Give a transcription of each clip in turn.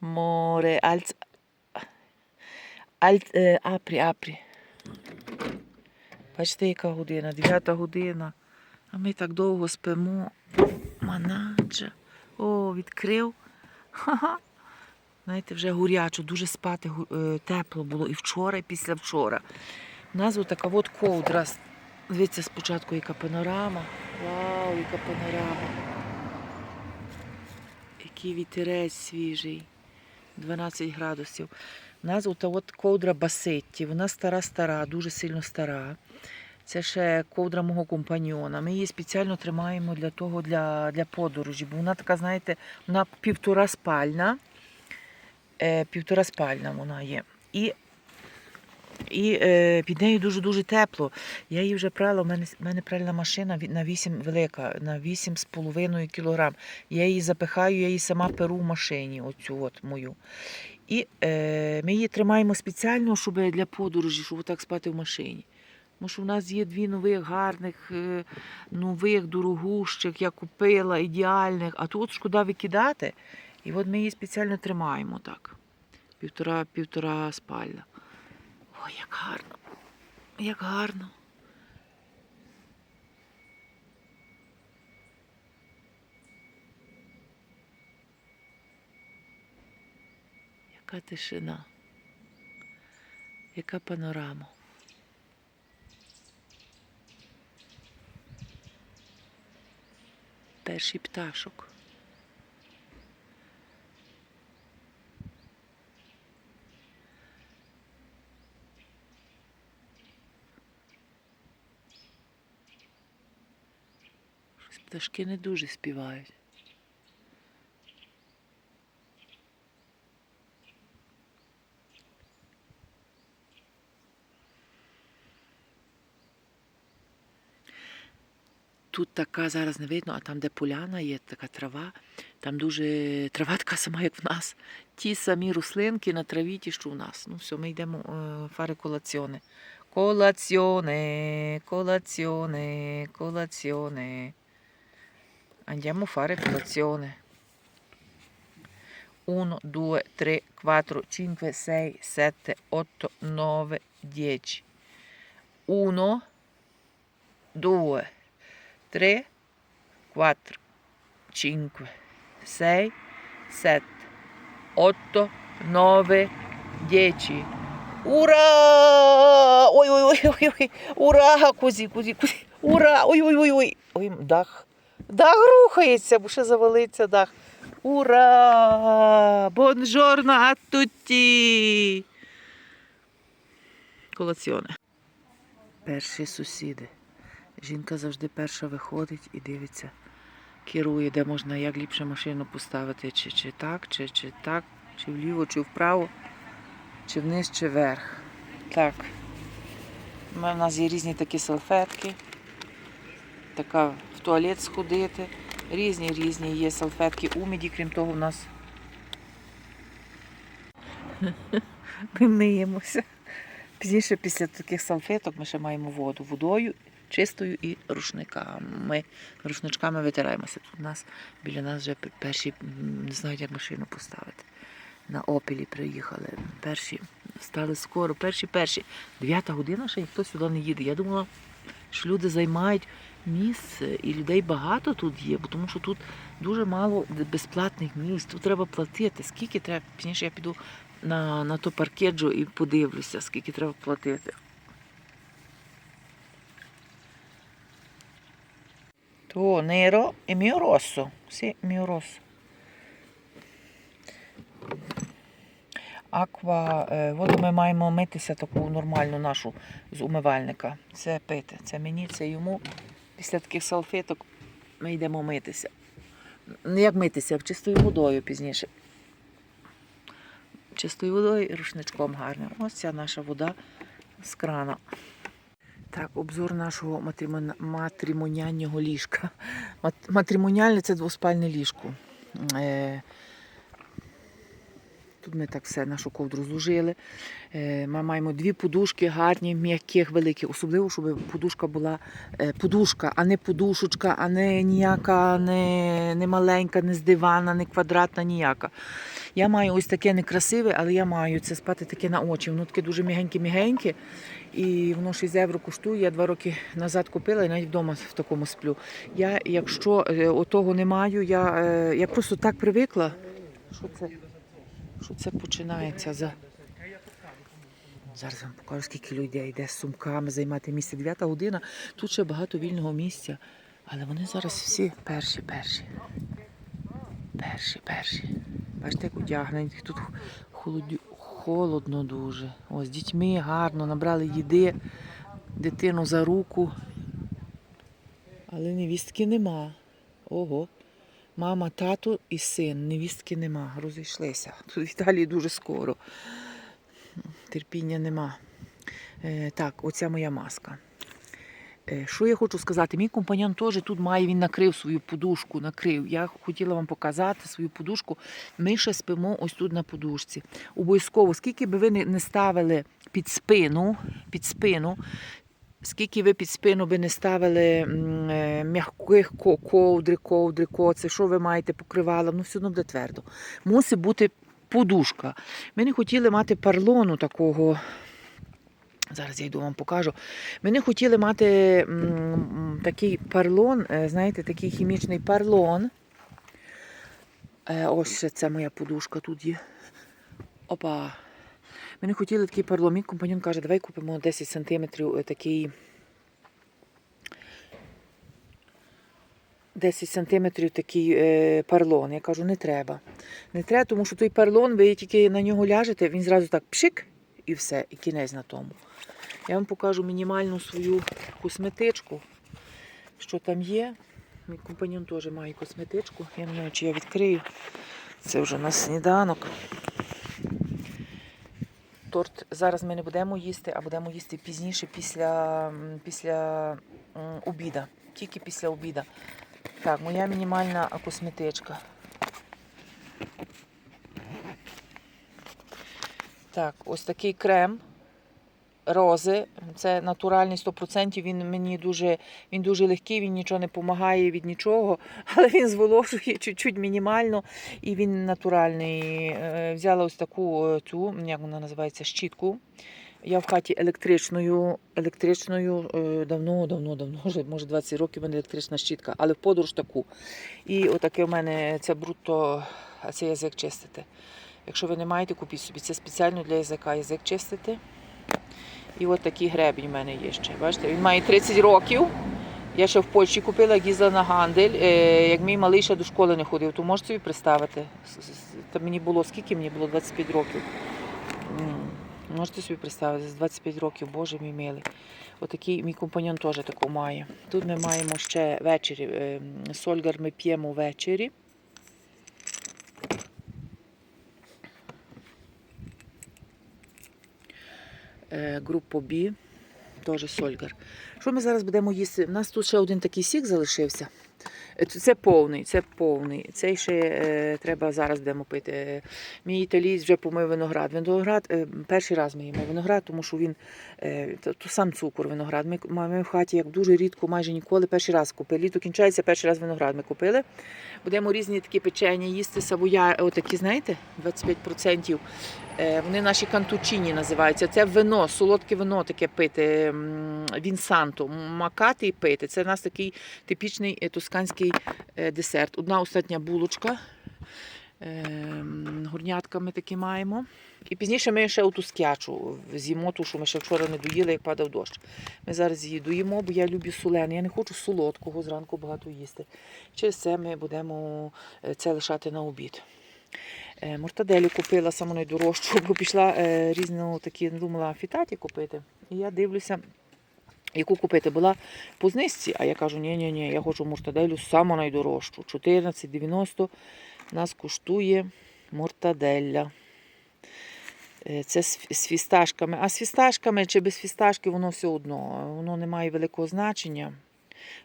море, альц. Альт, е, апрі, апрі. Бачите, яка година? Дев'ята година. А ми так довго спимо. Манаджа. О, відкрив. Ха-ха. Знаєте, вже гурячо, дуже спати е, тепло було і вчора, і після вчора. У нас така от ковдра. Дивіться спочатку, яка панорама. Вау, яка панорама. Який вітерець свіжий. 12 градусів. У нас от, от ковдра Басетті. Вона стара-стара, дуже сильно стара. Це ще ковдра мого компаньйона. Ми її спеціально тримаємо для того, для, для подорожі. Бо вона така, знаєте, вона півтора спальна. Е, півтора спальна вона є. І, і е, під нею дуже-дуже тепло. Я її вже прала, у мене, в мене пральна машина на 8 велика, на 8,5 кілограм. Я її запихаю, я її сама перу в машині, оцю от мою. І е, ми її тримаємо спеціально, щоб для подорожі, щоб так спати в машині. Тому що в нас є дві нових гарних, е, нових, дорогущих, я купила, ідеальних, а тут шкода викидати. І от ми її спеціально тримаємо так. Півтора, півтора спальня. Ой, як гарно. Як гарно. Яка тишина. Яка панорама. Перший пташок. Щось пташки не дуже співають. Тут така зараз не видно, а там, де поляна є, така трава, там дуже трава така сама, як в нас. Ті самі рослинки на траві, ті, що в нас. Ну все, ми йдемо е, фари колаціоне. Колаціоне, колаціоне, колаціоне. Andiamo a fare colazione. 1, 2, 3, 4, 5, 6, 7, 8, 9, 10. 1, 2, 3, 4, 5, 6, 7, 8, 9, 10. Ура! Ой, ой, ой, ой, ой. Ура! Кузі, кузі, кузі. Ура! Ой, ой, ой, ой. Ой, дах. Дах рухається, бо ще завалиться дах. Ура! Бонжорно а тутті! Колаціоне. Перші сусіди. Жінка завжди перша виходить і дивиться, керує, де можна як ліпше машину поставити, чи, чи так, чи, чи так, чи вліво, чи вправо, чи вниз, чи вверх. Так. У нас є різні такі салфетки. Така в туалет сходити. Різні різні є салфетки уміді, крім того, в нас. Ми миємося. Пізніше після таких салфеток ми ще маємо воду. Водою чистою і рушниками. Рушничками витираємося. Тут у нас біля нас вже перші не знають, як машину поставити. На опілі приїхали. Перші стали скоро, перші, перші. Дев'ята година ще ніхто сюди не їде. Я думала, що люди займають місце і людей багато тут є, бо тому що тут дуже мало безплатних місць. Тут треба платити. Скільки треба? Пізніше я піду на, на то паркеджо і подивлюся, скільки треба платити. То e mio rosso. Sì, mio. Аква, е, воду ми маємо митися таку нормальну нашу з умивальника. Це пити. Це мені, це йому. Після таких салфеток ми йдемо митися. Не як митися, а чистою водою пізніше. Чистою водою і рушничком гарним. Ось ця наша вода з крана. Так, обзор нашого матрімон... ліжка. Мат... Матримоніальне це двоспальне ліжко. Тут ми так все нашу ковдру зложили. Е, Ми маємо дві подушки гарні, м'яких, великі. Особливо, щоб подушка була е, подушка, а не подушечка, а не ніяка, не, не маленька, не з дивана, не квадратна, ніяка. Я маю ось таке некрасиве, але я маю це спати таке на очі. Воно таке дуже мігеньке-мігеньке. І воно 6 євро коштує. Я два роки назад купила і навіть вдома в такому сплю. Я, якщо е, отого не маю, я, я просто так привикла. Що це? Що це починається за. Зараз вам покажу, скільки людей йде з сумками займати місце. 9 година. Тут ще багато вільного місця. Але вони зараз всі перші, перші. Перші, перші. Бачите, як одягнені. Тут холодю... холодно дуже. Ось з дітьми гарно, набрали їди, дитину за руку. Але невістки нема. Ого. Мама, тато і син. Невістки нема. Розійшлися. Тут в Італії дуже скоро. Терпіння нема. Е, так, оця моя маска. Е, Що я хочу сказати? Мій компаньон теж тут має, він накрив свою подушку, накрив. Я хотіла вам показати свою подушку. Ми ще спимо ось тут на подушці. Обов'язково, скільки би ви не ставили під спину, під спину, скільки ви під спину би не ставили е, м'яких ко- ковдри, ковдри, коци, що ви маєте покривало, ну все одно буде твердо. Мусить бути подушка. Ми не хотіли мати парлону такого. Зараз я йду вам покажу. Ми не хотіли мати такий парлон, е, знаєте, такий хімічний парлон. Е, Ось це моя подушка тут є. Опа. Ми хотіли такий парлон. Мій компаньон каже, давай купимо 10 сантиметрів е, такий. 10 сантиметрів такий е, парлон. Я кажу, не треба. Не треба, тому що той парлон, ви тільки на нього ляжете, він зразу так пшик і все, і кінець на тому. Я вам покажу мінімальну свою косметичку, що там є. Мій компаньон теж має косметичку. Я не знаю, чи я відкрию. Це вже на сніданок. Торт зараз ми не будемо їсти, а будемо їсти пізніше після, після обіда. Тільки після обіда. Так, моя мінімальна косметичка. Так, ось такий крем рози. Це натуральний 100%. Він мені дуже, він дуже легкий, він нічого не допомагає від нічого, але він зволожує чуть-чуть мінімально і він натуральний. Е, Взяла ось таку е, цю, як вона називається, щітку. Я в хаті електричною, електричною е, давно, давно, давно, вже може 20 років в мене електрична щітка, але в подорож таку. І отаке в мене це брутто, а це язик чистити. Якщо ви не маєте, купіть собі. Це спеціально для язика язик чистити. І от такий гребінь в мене є ще. Бачите, він має 30 років. Я ще в Польщі купила, як їздила на гандель. Е, Як мій малий ще до школи не ходив, то можете собі представити. Та мені було скільки мені було 25 років. Можете собі представити, з 25 років, боже мій милий. Отакий мій компаньон теж таку має. Тут ми маємо ще ввечері. е, Сольгар ми п'ємо ввечері. Групу Бі, теж Сольгар. Що ми зараз будемо їсти? У нас тут ще один такий сік залишився. Е, Це повний, це повний. Цей ще е, треба зараз будемо пити. Е, Мій італієць вже помив виноград. Виноград е, перший раз ми їмо виноград, тому що він е, то, то сам цукор виноград. Ми, ми в хаті як дуже рідко, майже ніколи перший раз купили. Літо кінчається, перший раз виноград ми купили. Будемо різні такі печення їсти, савоя, отакі, знаєте, 25%. Е, Вони наші кантучині називаються. Це вино, солодке вино таке пити, вінсанто, макати і пити. Це у нас такий типічний е, тосканський е, десерт. Одна остання булочка. е, м, Горнятками такі маємо. І пізніше ми ще оту скячу з'їмо, ту, що ми ще вчора не доїли, як падав дощ. Ми зараз її доїмо, бо я люблю солене. Я не хочу солодкого зранку багато їсти. Через це ми будемо це лишати на обід. Е, Мортаделю купила саму найдорожчу, бо пішла е, різну такі, думала фітаті купити. І я дивлюся, яку купити. Була по знижці, а я кажу, ні, ні, я хочу мортаделю саму найдорожчу. 14,90 нас коштує мортаделля. Е, Це з фісташками. А з фісташками чи без фісташки воно все одно. Воно не має великого значення.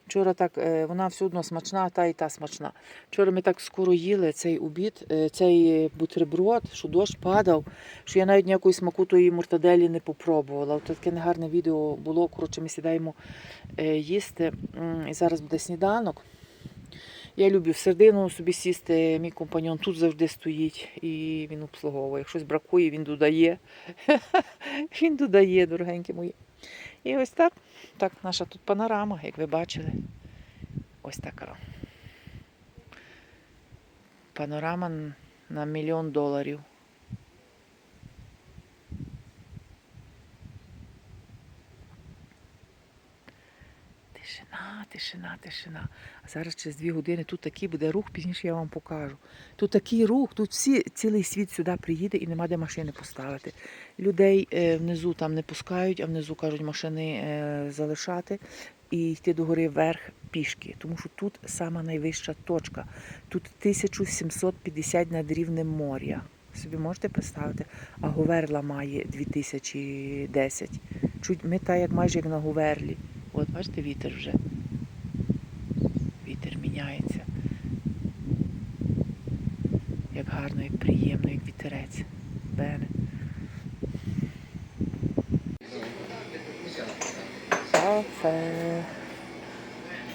Вчора так, е, вона все одно смачна, та і та смачна. Вчора ми так скоро їли цей обід, е, цей бутерброд, що дощ падав, що я навіть ніякої смаку тої мортаделі не попробувала. От таке негарне відео було. Коротше, ми сідаємо е, їсти. І зараз буде сніданок. Я люблю в середину собі сісти, мій компаньон тут завжди стоїть і він обслуговує. Як щось бракує, він додає. він додає, дорогенькі мої. І ось так. Так, наша тут панорама, як ви бачили. Ось така. Панорама на мільйон доларів. Тишина, тишина, тишина. А зараз через дві години тут такий буде рух, пізніше я вам покажу. Тут такий рух, тут всі, цілий світ сюди приїде і нема де машини поставити. Людей е, внизу там не пускають, а внизу кажуть машини е, залишати і йти до гори вверх пішки. Тому що тут сама найвища точка. Тут 1750 над рівнем моря. Собі можете представити? А Говерла має 2010. Чуть ми та як майже як на Говерлі. От бачите, вітер вже. Вітер міняється. Як гарно, як приємно, як вітерець. Бене. Кафе.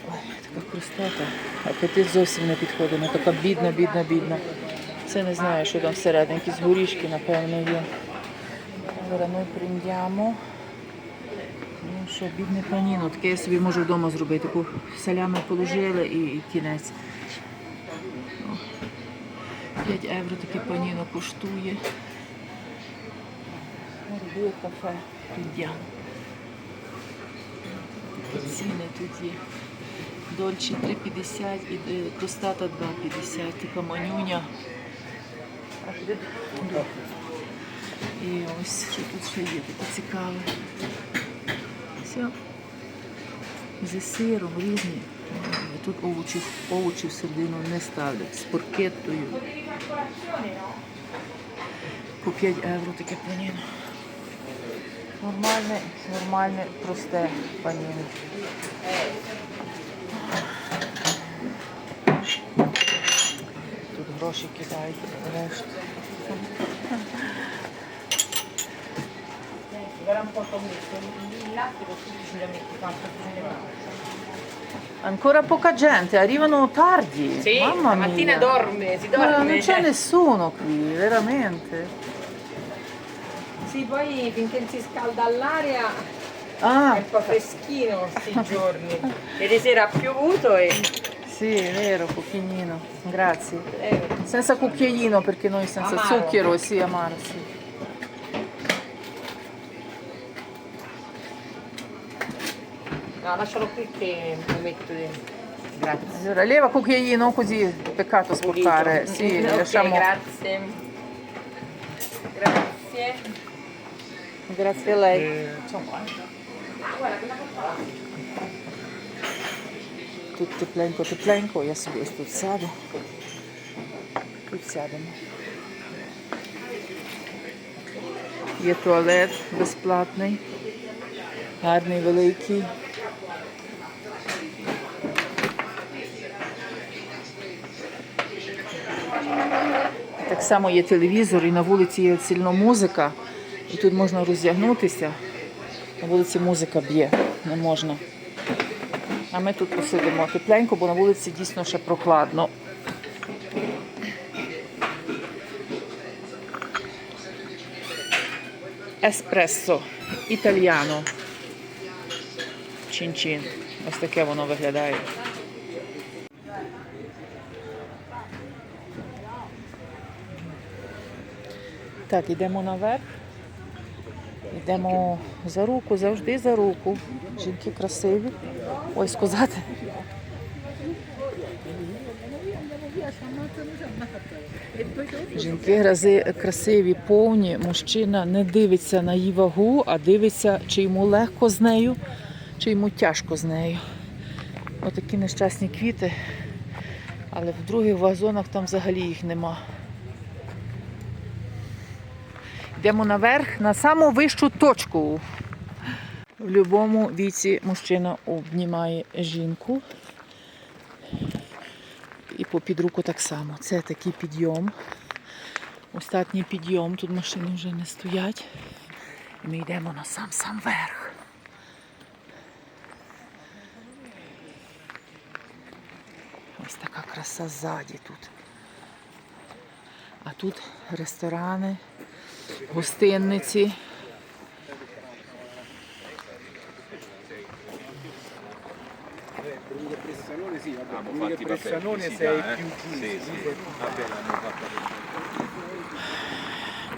Ой, така простота. Апетит зовсім не підходить. Така бідна, бідна, бідна. Це не знаю, що там всередині. Якісь горішки, напевно, є. Allora noi prendiamo. Ну що, бідне паніно, таке я собі можу вдома зробити. Таку салями положили і, і кінець. О, 5 євро таке паніно коштує. Робили кафе. Під'ям. Такі ціни тут є. Дольче 3,50 і е, кростата 2,50. Така манюня. І ось що тут ще є таке цікаве. Все. Зі сиром різні. Тут овочів, овочі всередину не ставлять. З поркеттою. По 5 євро таке паніно. Нормальне, нормальне, просте паніно. Тут гроші кидають, решт. Guarda un po' commesso, il latte la metti quanto se ne va. Ancora poca gente, arrivano tardi. Sì, Mamma la mattina dorme, si Ma dorme. non c'è nessuno qui, veramente. Sì, poi finché si scalda l'aria è Ah, un po' freschino questi giorni. Ieri sera ha piovuto e sì, è vero, pochino. Grazie. eh, Senza cucchiaino perché noi senza Amaro. zucchero, sì, amaro, sì. No, lascialo qui che lo metto dentro. Grazie. Allora, leva cucchiaino così, peccato sporcare. Sì, Mm, ok, lasciamo... grazie. Grazie. Grazie a lei. Тут тепленько, тепленько, я собі ось тут сяду. Тут сядемо. Є туалет безплатний, гарний, великий. Так само є телевізор і на вулиці є сильно музика. І тут можна роздягнутися. На вулиці музика б'є, не можна. А ми тут посидимо тепленько, бо на вулиці дійсно ще прохладно. Еспресо італіано. Чин-чин. Ось таке воно виглядає. Так, йдемо наверх. Йдемо за руку, завжди за руку. Жінки красиві. Ой, сказати. Жінки грази красиві, повні. Мужчина не дивиться на її вагу, а дивиться, чи йому легко з нею, чи йому тяжко з нею. Отакі нещасні квіти. Але в других вазонах там взагалі їх нема. Йдемо наверх на саму вищу точку. В будь-якому віці мужчина обнімає жінку. І по під руку так само. Це такий підйом. Остатній підйом. Тут машини вже не стоять. І ми йдемо на сам-сам верх. Ось така краса ззаді тут. А тут ресторани, гостинниці.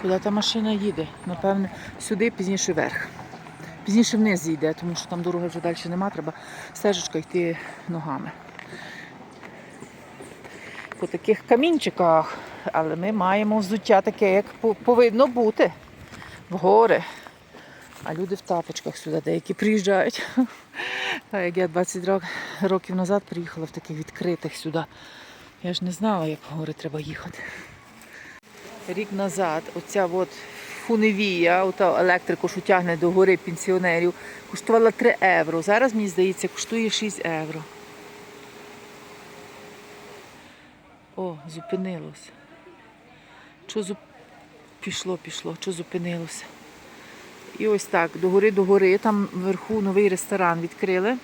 Куди та машина їде? Напевне, сюди, пізніше вверх. Пізніше вниз зійде, тому що там дороги вже далі нема, треба стежечка йти ногами. По таких камінчиках, але ми маємо взуття таке, як повинно бути. В гори. А люди в тапочках сюди деякі приїжджають. А як я 20 років назад приїхала в таких відкритих сюди. Я ж не знала, як в гори треба їхати рік назад оця от фуневія, ота електрика, що тягне до гори пенсіонерів, коштувала 3 євро. Зараз, мені здається, коштує 6 євро. О, зупинилось. Що зуп... Пішло, пішло, що зупинилося. І ось так, до гори до гори, там вверху новий ресторан відкрили.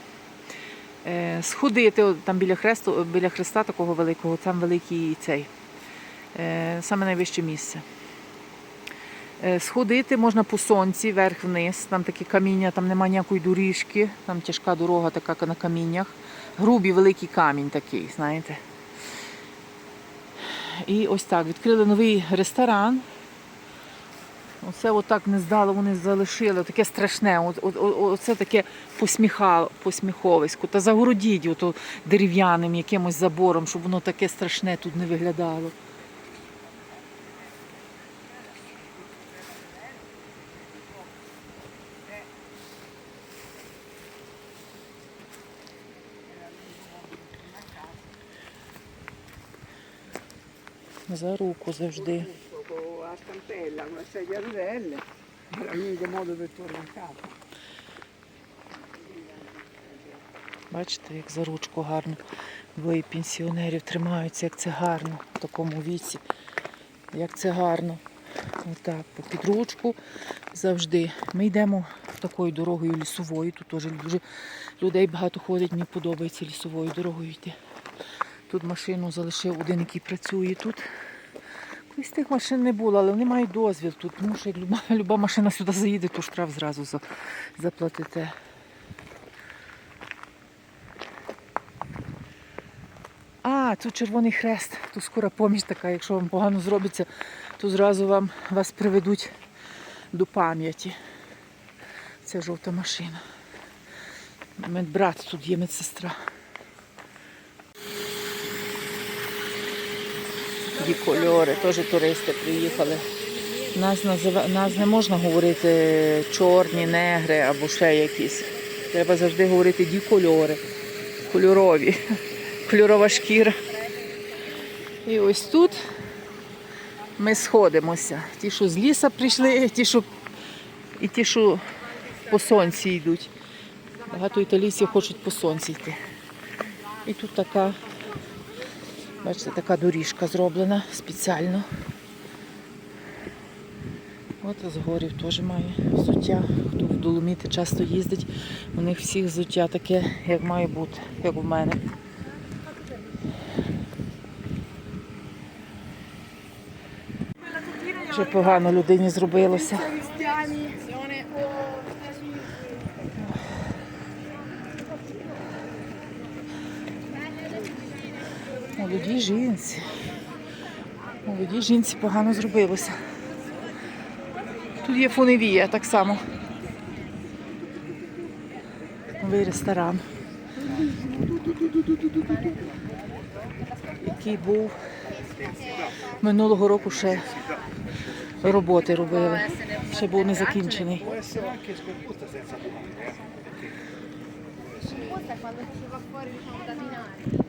Е, сходити, там біля, хресту, біля хреста такого великого, там великий цей е, саме найвище місце. Е, Сходити можна по сонці, вверх-вниз, там такі каміння, там немає ніякої доріжки, там тяжка дорога така на каміннях. Грубий великий камінь такий, знаєте. І ось так, відкрили новий ресторан. Оце отак не здало, вони залишили, таке страшне. О, от, оце таке посміхало, посміховисько. Та загородіть дерев'яним якимось забором, щоб воно таке страшне тут не виглядало. Tornare a casa. Бачите, як за ручку гарно. Двоє пенсіонерів тримаються, як це гарно в такому віці. Як це гарно. Отак, по під ручку завжди. Ми йдемо такою дорогою лісовою. Тут теж дуже людей багато ходить, мені подобається лісовою дорогою йти. Тут машину залишив один, який працює тут. Колись тих машин не було, але вони мають дозвіл тут, тому що люба, люба машина сюди заїде, то штраф зразу за- заплатите. А, тут Червоний Хрест, тут скоро поміч така, якщо вам погано зробиться, то зразу вам вас приведуть до пам'яті. Це жовта машина. Медбрат тут є медсестра. Ті кольори, теж туристи приїхали. Нас, назива... Нас не можна говорити чорні, негри або ще якісь. Треба завжди говорити ді кольори, кольорові кольорова шкіра. І ось тут ми сходимося. Ті, що з ліса прийшли, ті, що і ті, що по сонці йдуть. Багато італійців хочуть по сонці йти. І тут така, бачите, така доріжка зроблена спеціально. От з горів теж має взуття. Хто в Доломіти часто їздить, у них всіх взуття таке, як має бути, як у мене. Вже погано людині зробилося. Молодій жінці. Молодій жінці погано зробилося. Тут є фуневія так само. Новий ресторан. Який був минулого року ще роботи робили. Ще був не закінчений. Quando si.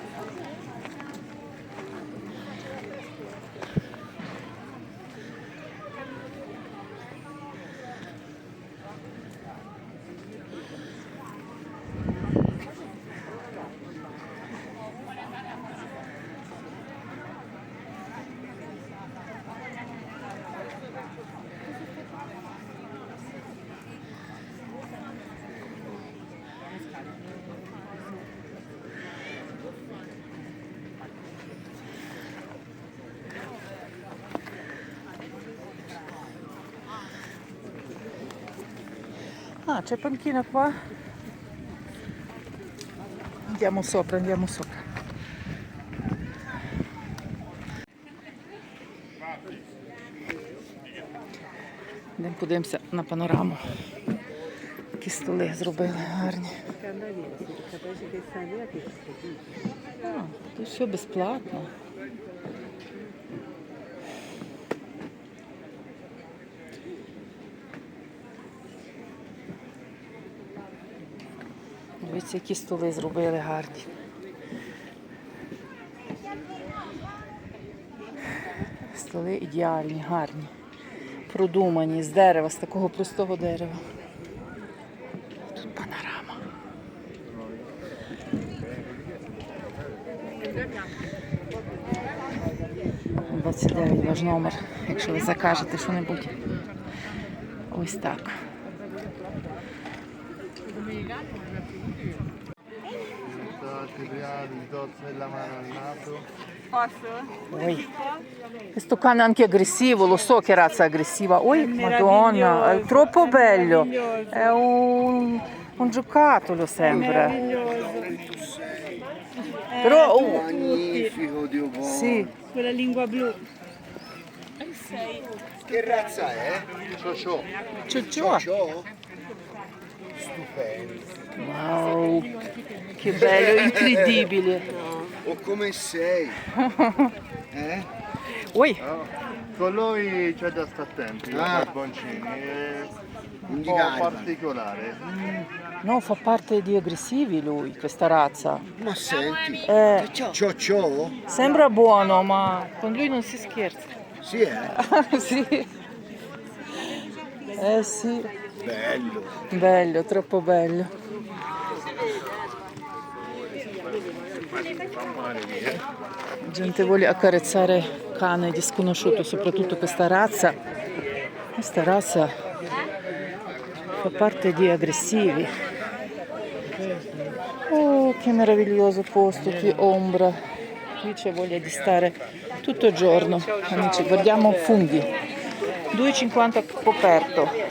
Ah, c'è panchina qua. Andiamo sopra, andiamo sopra. Йдемо подивимося на панораму. Які столи зробили гарні. А, тут все безплатно. Дивіться, які столи зробили гарні. Столи ідеальні, гарні, продумані з дерева, з такого простого дерева. Тут панорама. Двадцять дев'ять ваш номер, якщо ви закажете що-небудь. Ось так. Ti tozzo la mano al naso. Oi. Questo cane è anche aggressivo, lo so che razza è aggressiva. Oi, madonna, è troppo bello. È un, un giocattolo sembra. Però, oh, Magnifico, Dio buono. sì, Quella lingua blu. Che razza è? Ciò ciò ciò. Stupendo. Wow, che bello, incredibile. O come sei? Eh? Oi, Con lui c'è da stare attenti, Ah. Boncini, è un po' particolare. no, fa parte di aggressivi lui, questa razza. Ma senti. Eh, Ciò ciò? sembra buono, ma con lui non si scherza. Sì, eh? sì. Eh sì. Bello. Bello, troppo bello. Gente vuole accarezzare cane di sconosciuto, soprattutto questa razza. Questa razza fa parte di aggressivi. Oh, che meraviglioso posto, che ombra. Qui c'è voglia di stare tutto il giorno. Amici, guardiamo funghi. 2,50 coperto.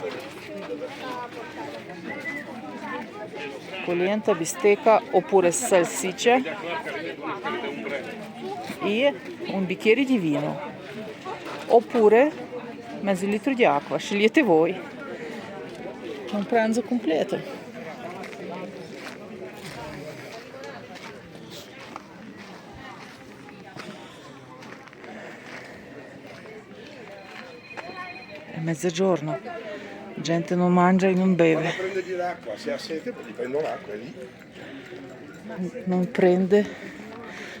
Polenta, bistecca oppure salsicce e un bicchiere di vino oppure mezzo litro di acqua, scegliete voi. Un pranzo completo. È mezzogiorno, gente non mangia e non beve. Prenditi l'acqua, se ha sete ti prendo l'acqua, è lì. non prende,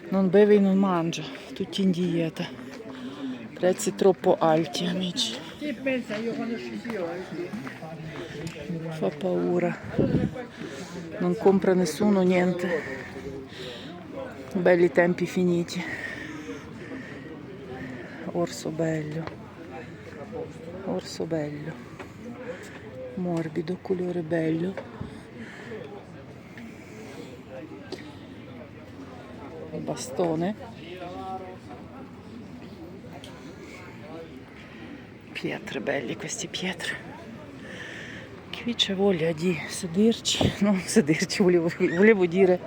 non beve e non mangia, tutti in dieta. Prezzi troppo alti, amici. Che pensa io quando scesi oggi? Fa paura. Non compra nessuno niente. Belli tempi finiti. Orso bello. Orso bello. Morbido, colore bello. Bastone. Pietre belli questi pietre. Qui c'è voglia di sederci, non sederci, volevo, volevo dire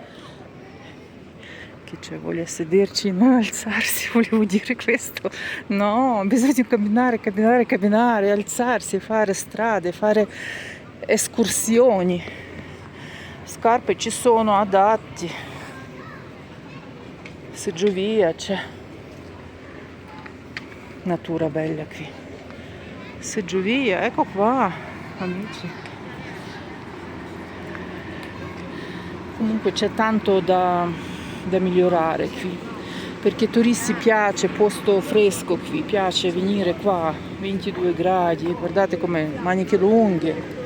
voglia di sederci, non alzarsi, volevo dire questo. No, bisogna camminare, camminare, camminare, alzarsi, fare strade, fare escursioni. Scarpe ci sono adatti. Seggiovia c'è. Natura bella qui. Seggiovia, ecco qua, amici. Comunque c'è tanto da, da migliorare qui, perché ai turisti piace, posto fresco qui, piace venire qua, 22 gradi, guardate come maniche lunghe.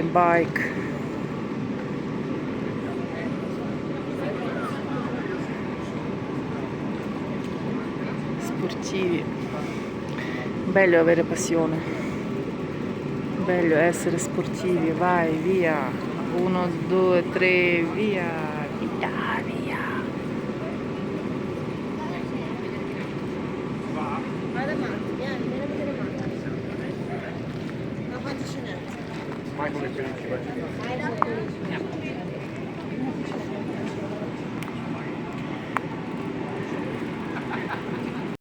Mountain bike. Sportivi. Bello avere passione. Bello essere sportivi. Vai, via. Uno, due, tre, via. Via,